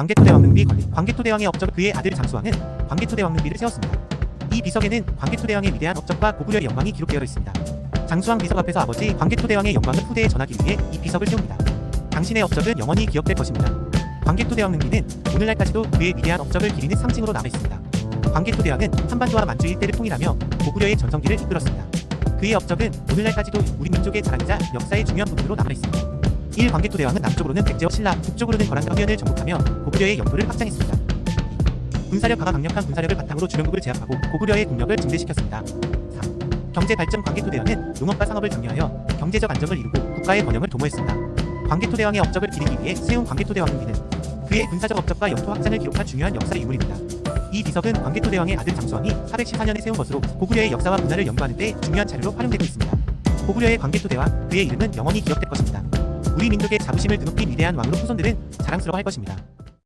광개토 대 왕릉비 건립 광개토 대왕의 업적 그의 아들 장수왕은 광개토 대 왕릉비를 세웠습니다. 이 비석에는 광개토 대왕의 위대한 업적과 고구려의 영광이 기록되어 있습니다. 장수왕 비석 앞에서 아버지 광개토 대왕의 영광을 후대에 전하기 위해 이 비석을 세웁니다. 당신의 업적은 영원히 기억될 것입니다. 광개토 대왕 능비는 오늘날까지도 그의 위대한 업적을 기리는 상징으로 남아있습니다. 광개토 대왕은 한반도와 만주 일대를 통일하며 고구려의 전성기를 이끌었습니다. 그의 업적은 오늘날까지도 우리 민족의 자랑이자 역사의 중요한 부분으로 남아있습니다. 1. 광개토 대왕은 남쪽으로는 백제와 신라, 북쪽으로는 거란과 후연을 정복하며 고구려의 영토를 확장했습니다. 군사력 강화 강력한 군사력을 바탕으로 주변국을 제압하고 고구려의 국력을 증대시켰습니다. 3. 경제 발전 광개토 대왕은 농업과 산업을 장려하여 경제적 안정을 이루고 국가의 번영을 도모했습니다. 광개토 대왕의 업적을 기리기 위해 세운 광개토 대왕 능비는 그의 군사적 업적과 영토 확장을 기록한 중요한 역사 유물입니다. 이 비석은 광개토 대왕의 아들 장수왕이 414년에 세운 것으로 고구려의 역사와 문화를 연구하는 데 중요한 자료로 활용되고 있습니다. 고구려의 광개토 대왕 그의 이름은 영원히 기억될 것입니다. 우리 민족의 자부심을 드높인 위대한 왕으로 후손들은 자랑스러워할 것입니다.